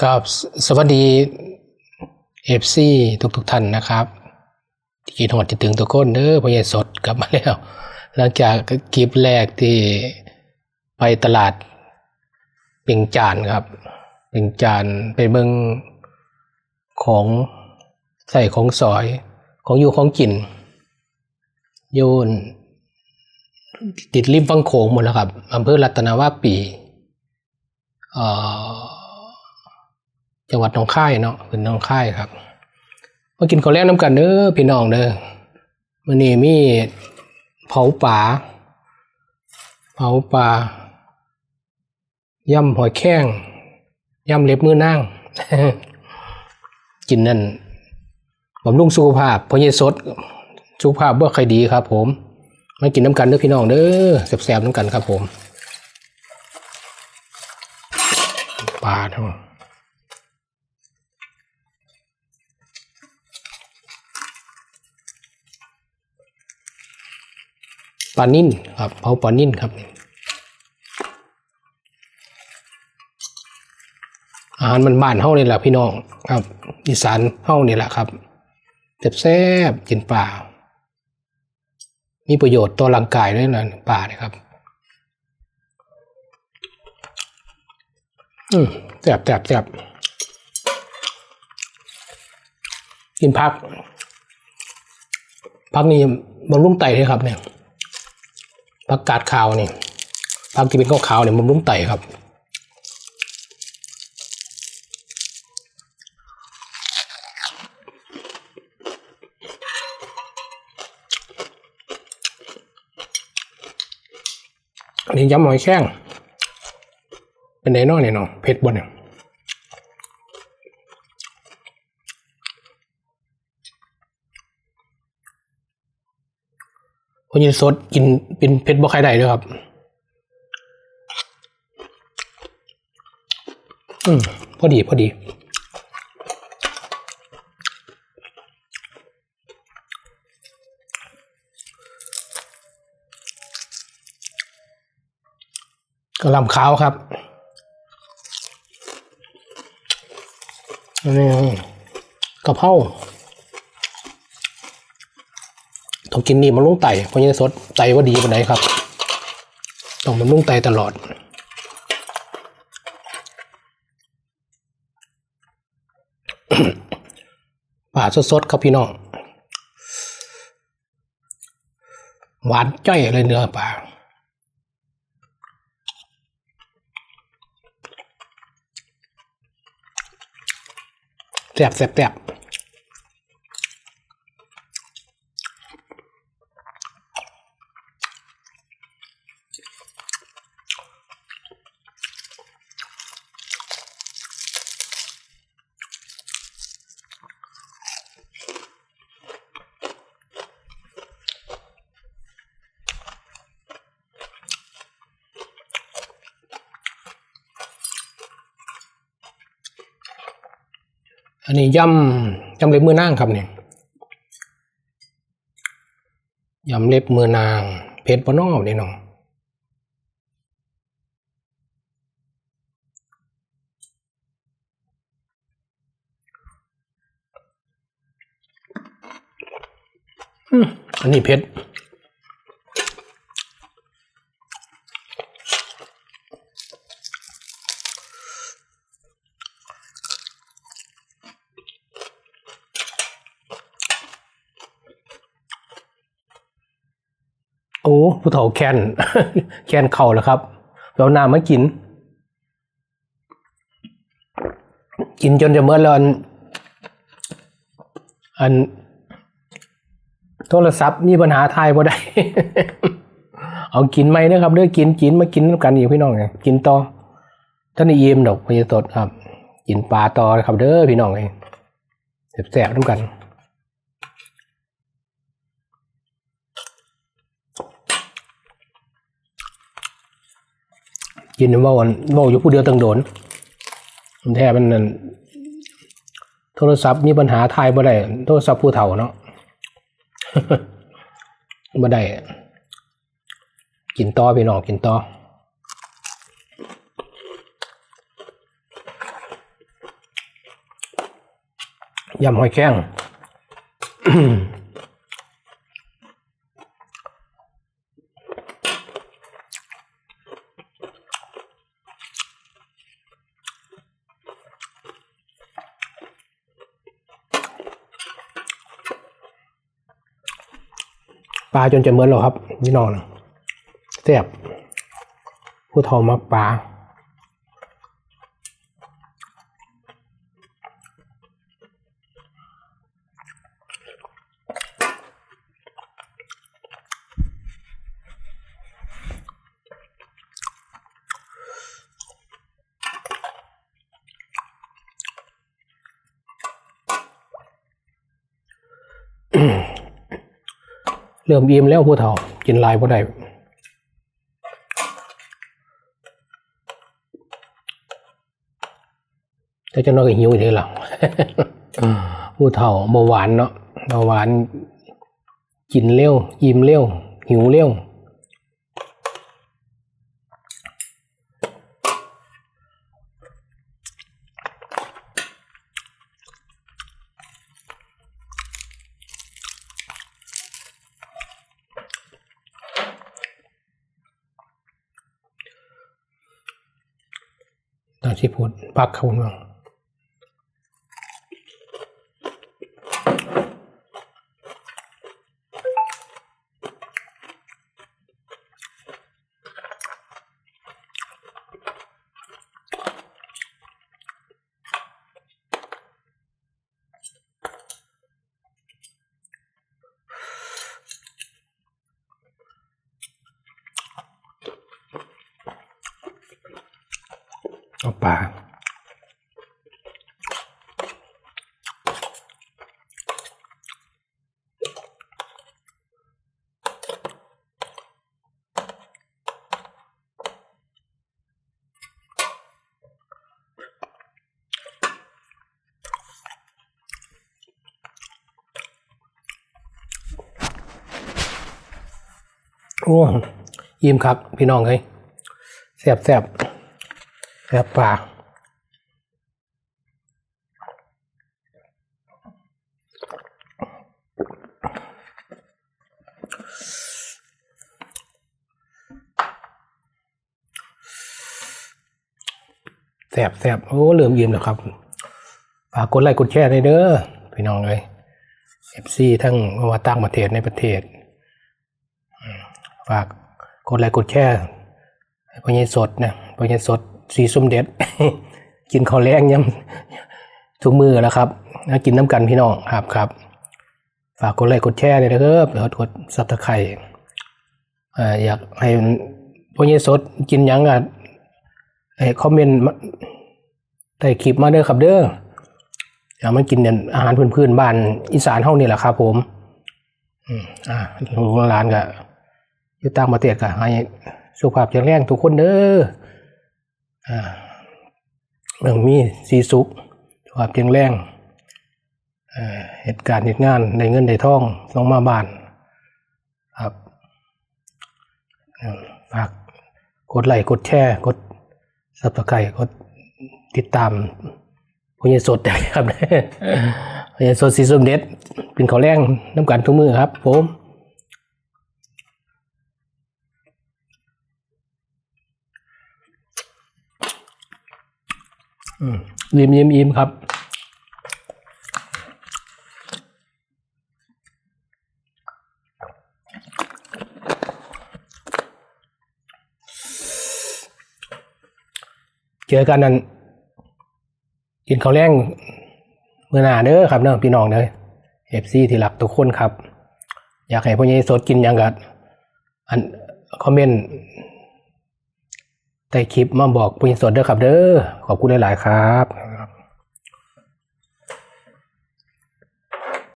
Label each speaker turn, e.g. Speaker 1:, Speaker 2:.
Speaker 1: ครับสวัสดีเอฟซีทุกทุกท่านนะครับที่กินหอดที่ถึงทุกคนเด้อพ่อใหญ่สดกลับมาแล้ว หลังจากคลิปแรกที่ไปตลาดเปิงจานครับเปิงจานไปเบิ่งของใส่ของสอยของอยู่ของกินโยนติดริมฟังโขงหมดแล้วครับอำเภอรัตนวาปี เอ่อ จังหวัดหนองคายเนาะเป็นหนองคายครับมากินข้าวแลงน้ำกันเด้อพี่น้องเด้อมื้อนี้มีเผาป่าเผาป่าย่ำหอยแข้งย่ำเล็บมือนางกินนั่นบำรุงสุขภาพพราะยสดสุขภาพเบ่ค่อยดีครับ ผมมากินน้ำกันเด้อพี่น้องเด้อแซ่บๆน้ำกันครับผมปลาทั้ง ปลานิ่นครับเผาปลานิ่นครับอาหารมันบ้านเฮานี่แหละพี่น้องครับ อีสานเฮานี่แหละครับแซ่บๆกินปลามีประโยชน์ต่อร่างกายด้วยนะปลาเนี่ยครับอืมแซ่บแซ่บแซ่บกินพัก พักนี้บำรุงไตเลยครับเนี่ย ผักกาดขาวนี่ผักที่เป็นขาวๆเนี่ยมันรุ้มไตครับอันนี้ยำหอยแข้งเป็นไดเนอเนี่ยเนาะเผ็ดบ่เนี่ย คนยินสดกินเป็นเผ็ดบ่ใครได้ด้วยครับ อืมพอดี พอดีกระลำขาวครับนนี้กะเพรา ต้องกินนี่มันลุ่งไตเพราะยังสดไตว่าดีปานไหนครับ ต้องมันลุ่งไตตลอดป่าสดๆครับพี่น้องหวานจ้อยเลยเนื้อปลาแซ่บแซ่บแซ่บ อันนี้ยำยำเล็บมือนางครับเนี่ยยำเล็บมือนางเผ็ดปนอบนี่น้องอันนี้เผ็ดอ้ ผู้เฒ่าแคนแคนเข่าแล้วครับเราน้ำมากิน กินจนจะเมื่อแล้วอันอัน โทรศัพท์มีปัญหาทายบ่ได้ เอากินไหมนะครับเด้อกินกินมากินน้ำกันอีกพี่น้องไงกินต่อท่านนี่เยี่ยมดอกพญาตดครับ กินปลาต่อครับ เด้อพี่น้องไงแสบๆน้ำกัน กินว่าวันว่าอยู่ผู้เดียวตั้งโดนมันแท้มันนั่นโทรศัพท์มีปัญหาทายบ่ได้โทรศัพท์ผู้เฒ่าเนาะบ่ได้กินต่อพี่น้องกินต่อยำหอยแข้ง ปลาจนจะเหมือนหรอครับ นี่นอนะแซ่บผู้ทอมักปลา เริ่มอิ่มแล้วผู้เฒ่า กินหลายบ่ได้แต่เจะน้อยก็หิวอีกทีหลังผู้เฒ่าเบาหวานเนาะเบาหวาน กินเร็วอิ่มเร็วหิวเร็ว ต อนที่พูดปักเขาเนา ปลาโอ้ยิ้มครับ พี่น้องเฮ้ยแซ่บแซ่บ แซ่บปลาแซ่บแซ่บโอ้เริ่มยิ้มแล้วครับฝากกดไลค์กดแชร์ด้เด้อพี่น้องเลยเอฟซีทั้งว่าต่างประเทศในประเทศฝากกดไลค์กดแชร์พอใหญสดนะพอใหญสด สีสมเด็ดกินข้าวแรงยำทุกมือแล้วครับแล้วกินน้ำกันพี่น้องครับครับ ฝากกดไลค์กดแชร์เลยนะครับแล้วกดซับสไครต์อยากให้พอใหญสดกินยังอะให้คอมเมนต์ใต้คลิปมาเด้อครับเด้ออยากมากินเนี่ยอาหารพื้นๆบ้านอีสานเฮานี่แหละครับผมอืมอ่าลูกหลานก็อยู่ต่างประเทศก็ให้สุขภาพแข็งแรงทุกคนเด้อ เรื่องมีสีสุขสุขภาพแข็งแรงเหตุการณ์เหตุงานได้เงินได้ทองลงมาบานครับฝากกดไลค์กดแชร์กดซับสไครต์กดติดตามพญสดได้ครับพญสดสีส้มเด็ดเป็นข้าแรงน้ำกันทุกมือครับผม ยิ้มยิ้มยิ้มครับ เจอกันนั้นกินข้าวแรงเมื่อหน้าเด้อครับเนาะพี่น้องเด้อเอฟซีที่รักทุกคนครับ อยากให้พ่อใหญ่สดกินยังกัดอันคอมเมนต์ ใต้คลิปมาบอกผู้หญ่สดเด้อครับเด้อขอบคุณหลาย ๆ ครับ